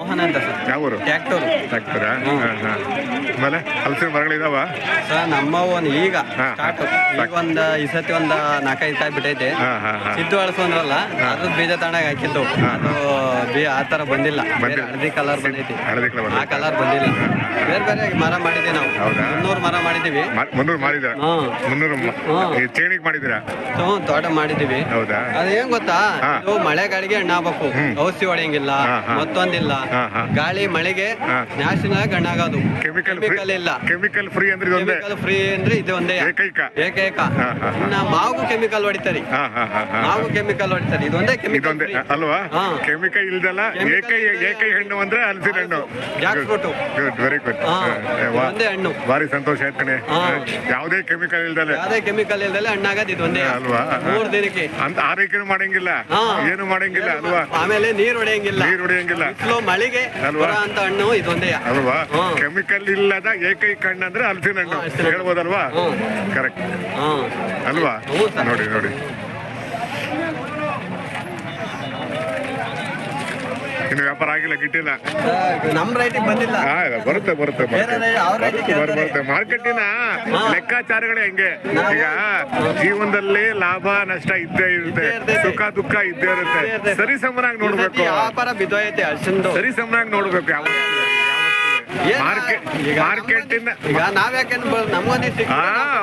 ಮೋಹನ್ ಅಂತ ಸರ್. ಯಾವ ಊರು ಟ್ಯಾಕ್ಟರ್? ಹಾಕ್ತಾರಾ ಹಾಂ ಹಾಂ. ಆಮೇಲೆ ಹಲಸಿನ ಮರಗಳಿದಾವ? ಸರ್ ನಮ್ಮ ಒಂದು ಈಗ ಹಾ, ಸ್ಟಾರ್ಟ್. ಈಗ ಒಂದ್ ಈ ಸತಿ ಒಂದ್ ನಾಲ್ಕೈದು ಕಾಯಿ ಬಿಟ್ಟೈತೆ. ಹಾಂ ಹಾಂ ಹಾಂ. ಸಿದ್ದು ಅಳಸಂದ್ರಲ್ಲ ಅದ್ರ ಬೀಜ ತಗೊಂಡಾಗ ಹಾಕಿದ್ದು. ಅದು ಬೀ ಆ ತರ ಬಂದಿಲ್ಲ. ಬೇರೆ ಬಂದಿಲ್ಲ. ಹಳದಿ ಕಲರ್ ಬಂದೈತಿ. ಹಳದಿ ಆ ಕಲರ್ ಬಂದಿಲ್ಲ. ಬೇರೆ ಬೇರೆ ಮರ ಮಾಡಿದ್ವಿ ನಾವು. ಹೌದಾ? ಮುನ್ನೂರು ಮರ ಮಾಡಿದೀವಿ ಮುನ್ನೂರು. ಚೇಣಿಗೆ ಮಾಡಿದ್ದೀರಾ? ಹ್ಞೂ ತೋಟ ಮಾಡಿದೀವಿ ಹೌದಾ? ಅದೇನ್ ಗೊತ್ತಾ? ಹಾ. ಇದು ಮಳೆ ಹಣ್ಣಾಗಬೇಕು. ಔಷಧಿ ಹೊಡೆಯಂಗಿಲ್ಲ ಹಾ, ಹಾ. ಮತ್ತೊಂದಿಲ್ಲ. ಗಾಳಿ ಮಳೆಗೆ ಹಾ. ಆಗಿ ಹಣ್ಣಾಗೋದು ಕೆಮಿಕಲ್ ಇಲ್ಲ. ಕೆಮಿಕಲ್ ಫ್ರೀ ಅಂದ್ರೆ ಇದೊಂದೇ? ಕೆಮಿಕಲ್ ಫ್ರೀ ಅಂದ್ರೆ ಇದು ಒಂದೇ. ಏಕೈಕ. ಏಕೈಕ. ಇನ್ನ ಮಾವು ಕೆಮಿಕಲ್ ಹೊಡಿತಾರೆ ಮಾವು ಕೆಮಿಕಲ್ ಹೊಡಿತಾರೆ ಇದೊಂದೇ ಕೆಮಿಕಲ್ ಇದೊಂದೇ ಅಲ್ವಾ. ಕೆಮಿಕಲ್ ಇಲ್ದಲ್ಲ ಏಕೈ ಏಕೈ ಹಣ್ಣು ಅಂದ್ರೆ ಹಲಸಿನ ಹಣ್ಣು. Jackfruit good very good ಒಂದೇ ಹಣ್ಣು. ಬಾರಿ ಸಂತೋಷ ಆಯ್ತು ಕಣೆ. ಯಾವುದೇ ಕೆಮಿಕಲ್ ಇಲ್ದಲೆ. ಯಾವ್ದೇ ಕೆಮಿಕಲ್ ಇಲ್ದಲೆ ಹಣ್ಣಾಗದ್ ಇದೊಂದೇ. ಅಲ್ವಾ? ಮೂರ್ ದಿನಕ್ಕೆ. ಅಂತ ಆರೈಕೆನೂ ಮಾಡಂಗಿಲ್ಲ. ಏನು ಮಾಡಂಗಿಲ್ಲ ಅಲ್ವಾ? ಆಮೇಲೆ ನೀರ್ ಹೊಡೆಯಂಗಿಲ್ಲ. ನೀರು ಹೊಡೆಯಂಗಿಲ್ಲ. ಬಿಸಿಲು ಮಳೆಗೆ ಅಂತ ಹಣ್ಣು ಇದೊಂದೇ. ಅಲ್ವಾ? ಕೆಮಿಕಲ್ ಇಲ್ಲದ ಏಕೈಕ ಹಣ್ಣು ಅಂದ್ರೆ ಹಲಸಿನ ಹಣ್ಣು. ಹೇಳ್ಬೋದಲ್ವಾ? ಕರೆಕ್ಟ್ ಅಲ್ವಾ? ನೋಡಿ ನೋಡಿ. ಇನ್ನು ವ್ಯಾಪಾರ ಆಗಿಲ್ಲ ಗಿಟ್ಟಿಲ್ಲ. ನಮ್ ರೈಟಿಗೆ ಬಂದಿಲ್ಲ. ಬರುತ್ತೆ ಬರುತ್ತೆ ಬೇರೆ ಬರುತ್ತೆ ಮಾರ್ಕೆಟಿನ ಲೆಕ್ಕಾಚಾರಗಳೇ ಹೆಂಗೆ? ಈಗ ಜೀವನದಲ್ಲಿ ಲಾಭ ನಷ್ಟ ಇದ್ದೇ ಇರುತ್ತೆ. ಸುಖ ದುಃಖ ಇದ್ದೇ ಇರುತ್ತೆ. ಇರ್ತೈತೆ. ಸರಿ ಸಮನಾಗಿ ನೋಡ್ಬೇಕು. ವ್ಯಾಪಾರ ಬಿದ್ದೋಯ್ತೆ ಅಷ್ಟೊಂದು ಸರಿ ಸಮನಾಗಿ ನೋಡ್ಬೇಕು ಯಾವ ಮಾರ್ಕೆಟ್ ಈಗ ನಾವ್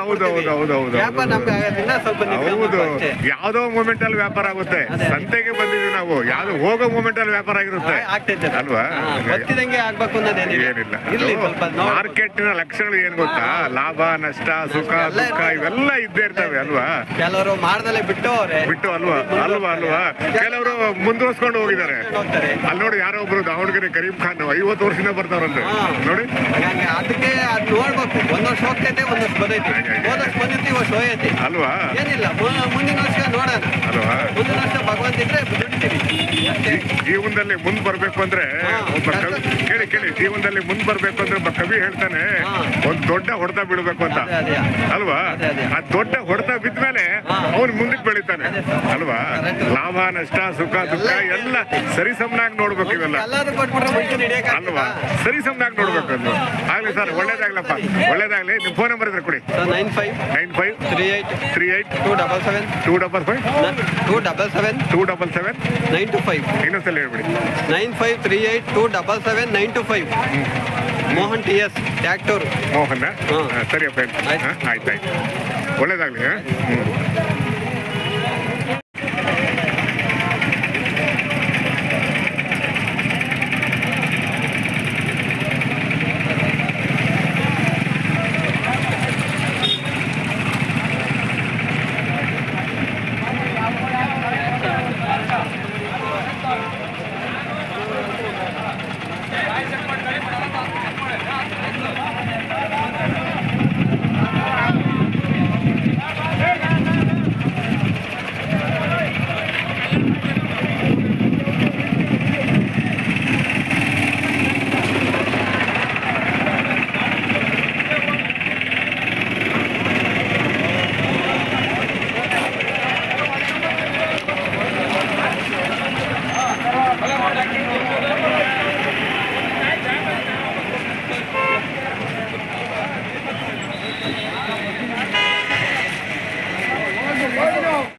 ಹೌದು ಹೌದು ಹೌದು ಹೌದು ವ್ಯಾಪಾರ ನಮ್ಗೆ ಆಗೋದ್ರಿಂದ ಸ್ವಲ್ಪ ಹೌದು. ಯಾವ್ದೋ ಮೂಮೆಂಟ್ ಅಲ್ಲಿ ವ್ಯಾಪಾರ ಆಗುತ್ತೆ. ಸಂತೆಗೆ ಬಂದಿದ್ವಿ ನಾವು. ಯಾವ್ದು ಹೋಗೋ ಮೂಮೆಂಟ್ ಅಲ್ಲಿ ವ್ಯಾಪಾರ ಆಗಿರುತ್ತೆ. ಆಗ್ತೈತೆ. ಅಲ್ವಾ? ಗೊತ್ತಿದಂಗೆ ಆಗ್ಬೇಕು ಅನ್ನೋದೇನಿಲ್ಲ. ಮಾರ್ಕೆಟಿನ ಲಕ್ಷಣಗಳು ಏನ್ ಗೊತ್ತಾ? ಲಾಭ ನಷ್ಟ ಸುಖ ದುಃಖ ಇವೆಲ್ಲ ಇದ್ದೇ ಇರ್ತವೆ ಅಲ್ವಾ? ಕೆಲವರು ಮಾಡ್ದಲ್ಲೇ ಬಿಟ್ಟು ಬಿಟ್ಟು ಅಲ್ವಾ? ಅಲ್ವಾ ಅಲ್ವಾ? ಕೆಲವರು ಮುಂದುವರ್ಸ್ಕೊಂಡು ಹೋಗಿದ್ದಾರೆ. ಅಲ್ಲಿ ನೋಡಿ ಯಾರೋ ಒಬ್ರು ದಾವಣಗೆರೆ ಕರೀಂ ಖಾನ್ ಐವತ್ತು ವರ್ಷದಿಂದ ಬರ್ತಾರಂತೆ. ನೋಡಿ. ಅದಕ್ಕೆ ಅದು ನೋಡ್ಬೇಕು. ಒಂದ್ ವರ್ಷ ಹೋಗ್ತೈತೆ ಒಂದ್ ವರ್ಷ ಬಂದೈತಿ. ಹೋದ ವರ್ಷ ಬಂದಿತ್ತು ವರ್ಷ ಹೋಯೈತಿ ಅಲ್ವಾ? ಏನಿಲ್ಲ ಮುಂದಿನ ವರ್ಷ ನೋಡೋಣ. ಅಲ್ವಾ? ಮುಂದಿನ ವರ್ಷ ಭಗವಂತ ಇದ್ರೆ ಜೀವನದಲ್ಲಿ ಮುಂದ್ ಬರ್ಬೇಕು ಅಂದ್ರೆ ಒಬ್ಬ ಕವಿ ಕೇಳಿ ಕೇಳಿ ಜೀವನದಲ್ಲಿ ಮುಂದ್ ಬರ್ಬೇಕು ಅಂದ್ರೆ ಒಬ್ಬ ಕವಿ ಹೇಳ್ತಾನೆ. ಒಂದ್ ದೊಡ್ಡ ಹೊಡೆತ ಬಿಡ್ಬೇಕು ಅಂತ. ಅಲ್ವಾ. ಆ ದೊಡ್ಡ ಹೊಡೆತ ಬಿದ್ಮೇಲೆ ಅವನ್ ಮುಂದಕ್ಕೆ ಬೆಳಿತಾನೆ. ಅಲ್ವಾ? ಲಾಭ ನಷ್ಟ ಸುಖ ದುಃಖ ಎಲ್ಲ ಸರಿ ಸಮನಾಗಿ ನೋಡ್ಬೇಕು ಇವೆಲ್ಲ. ಅಲ್ವಾ? ಸರಿ ಸಮನಾಗಿ ನೋಡ್ಬೇಕು ಅದು ಆಗ್ಲಿ ಸರ್ ಒಳ್ಳೇದಾಗ್ಲಪ್ಪ. ಒಳ್ಳೇದಾಗ್ಲಿ. ನಿಮ್ ಫೋನ್ ನಂಬರ್ ಇದ್ರೆ ಕೊಡಿ. Nine five nine five three eight three eight two double seven two double five two double seven two double seven nine two five ಇನ್ನೊಂದ್ಸಲ ಹೇಳ್ಬಿಡಿ. Nine five three eight two double seven nine two five. Mohan T S tractor. Mohan ಹಾ. ಸರಿಯಪ್ಪ ಆಯ್ತು. ಆಯ್ತು ಆಯ್ತು ಒಳ್ಳೇದಾಗ್ಲಿ ಹ್ಞೂ